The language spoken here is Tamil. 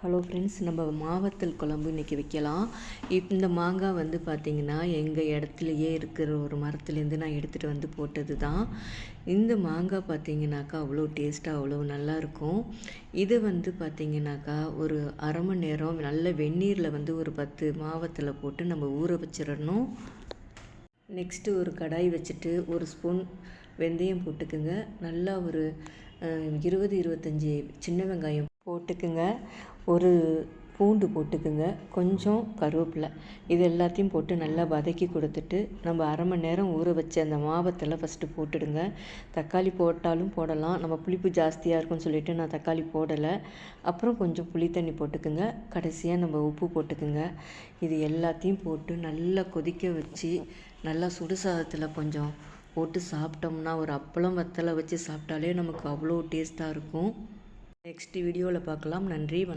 ஹலோ ஃப்ரெண்ட்ஸ் நம்ம மாவத்தல் குழம்பு இன்றைக்கி வைக்கலாம். இந்த மாங்காய் வந்து பார்த்திங்கன்னா எங்கள் இடத்துலையே இருக்கிற ஒரு மரத்துலேருந்து நான் எடுத்துகிட்டு வந்து போட்டது தான் இந்த மாங்காய் பார்த்திங்கனாக்கா அவ்வளோ டேஸ்ட்டாக அவ்வளோ நல்லாயிருக்கும். இது வந்து பார்த்திங்கனாக்கா ஒரு அரை மணி நேரம் நல்ல வெந்நீரில் வந்து ஒரு பத்து மாவத்தில் போட்டு நம்ம ஊற வச்சிடணும் நெக்ஸ்ட்டு ஒரு கடாய் வச்சுட்டு ஒரு ஸ்பூன் வெந்தயம் போட்டுக்குங்க. நல்லா ஒரு இருபது இருபத்தஞ்சி சின்ன வெங்காயம் போட்டுக்குங்க. ஒரு பூண்டு போட்டுக்குங்க. கொஞ்சம் கருவேப்பிலை. இது எல்லாத்தையும் போட்டு நல்லா வதக்கி கொடுத்துட்டு நம்ம அரை மணி நேரம் ஊற வச்ச அந்த மாவத்தில் ஃபஸ்ட்டு போட்டுடுங்க. தக்காளி போட்டாலும் போடலாம். நம்ம புளிப்பு ஜாஸ்தியாக இருக்கும்னு சொல்லிட்டு நான் தக்காளி போடலை. அப்புறம் கொஞ்சம் புளி தண்ணி போட்டுக்குங்க. கடைசியாக நம்ம உப்பு போட்டுக்குங்க. இது எல்லாத்தையும் போட்டு நல்லா கொதிக்க வச்சு நல்லா சுடு சாதத்தில் கொஞ்சம் போட்டு சாப்பிட்டோம்னா ஒரு அப்பளம் வத்தலை வச்சு சாப்பிட்டாலே நமக்கு அவ்வளோ டேஸ்ட்டாக இருக்கும். நெக்ஸ்ட் வீடியோவில் பார்க்கலாம். நன்றி வணக்கம்.